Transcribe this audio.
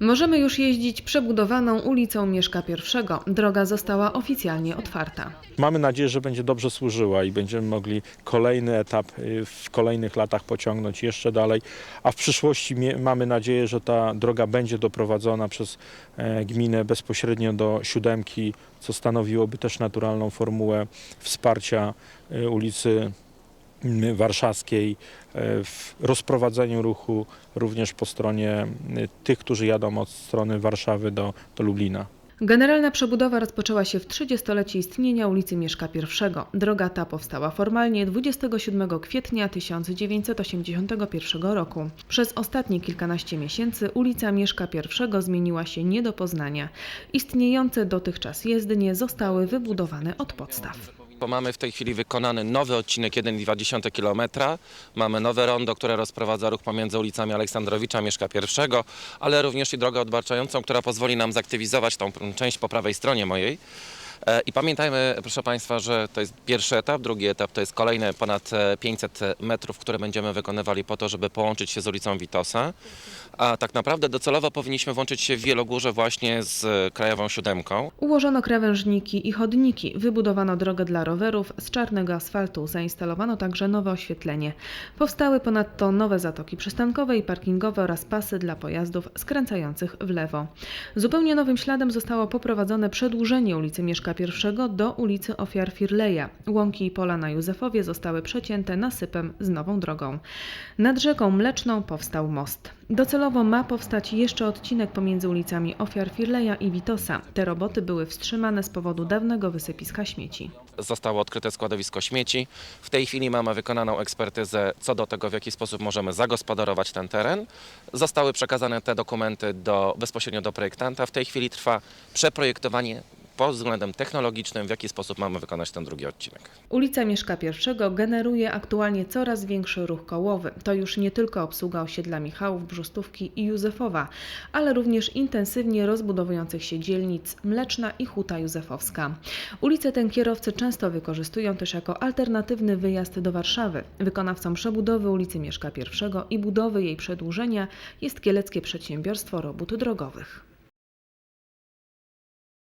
Możemy już jeździć przebudowaną ulicą Mieszka I. Droga została oficjalnie otwarta. Mamy nadzieję, że będzie dobrze służyła i będziemy mogli kolejny etap y, w kolejnych latach pociągnąć jeszcze dalej, a w przyszłości mamy nadzieję, że ta droga będzie doprowadzona przez e, gminę bezpośrednio do siódemki, co stanowiłoby też naturalną formułę wsparcia e, ulicy Warszawskiej e, w rozprowadzeniu ruchu również po stronie tych, którzy jadą od strony Warszawy do, do Lublina. Generalna przebudowa rozpoczęła się w 30-lecie istnienia ulicy Mieszka I. Droga ta powstała formalnie 27 kwietnia 1981 roku. Przez ostatnie kilkanaście miesięcy ulica Mieszka I zmieniła się nie do poznania. Istniejące dotychczas jezdnie zostały wybudowane od podstaw. Bo mamy w tej chwili wykonany nowy odcinek 1,2 km. Mamy nowe rondo, które rozprowadza ruch pomiędzy ulicami Aleksandrowicza, Mieszka I, ale również i drogę odbarczającą, która pozwoli nam zaktywizować tą część po prawej stronie mojej. E, I pamiętajmy, proszę Państwa, że to jest pierwszy etap, drugi etap to jest kolejne ponad e, 500 metrów, które będziemy wykonywali po to, żeby połączyć się z ulicą Witosa. A tak naprawdę docelowo powinniśmy włączyć się w Wielogórze właśnie z e, Krajową Siódemką. Ułożono krawężniki i chodniki, wybudowano drogę dla rowerów z czarnego asfaltu, zainstalowano także nowe oświetlenie. Powstały ponadto nowe zatoki przystankowe i parkingowe oraz pasy dla pojazdów skręcających w lewo. Zupełnie nowym śladem zostało poprowadzone przedłużenie ulicy Mieszka I do ulicy Ofiar Firleja. Łąki i pola na Józefowie zostały przecięte nasypem z nową drogą. Nad rzeką Mleczną powstał most. Docelowo ma powstać jeszcze odcinek pomiędzy ulicami Ofiar Firleja i Witosa. Te roboty były wstrzymane z powodu dawnego wysypiska śmieci. zostało odkryte składowisko śmieci. W tej chwili mamy wykonaną ekspertyzę co do tego, w jaki sposób możemy zagospodarować ten teren. Zostały przekazane te dokumenty do, bezpośrednio do projektanta. W tej chwili trwa przeprojektowanie pod względem technologicznym, w jaki sposób mamy wykonać ten drugi odcinek. Ulica Mieszka I generuje aktualnie coraz większy ruch kołowy. To już nie tylko obsługa osiedla Michałów, Brzustówki i Józefowa, ale również intensywnie rozbudowujących się dzielnic Mleczna i Huta Józefowska. Ulice tę kierowcy często wykorzystują też jako alternatywny wyjazd do Warszawy. Wykonawcą przebudowy ulicy Mieszka I i budowy jej przedłużenia jest Kieleckie Przedsiębiorstwo Robót Drogowych.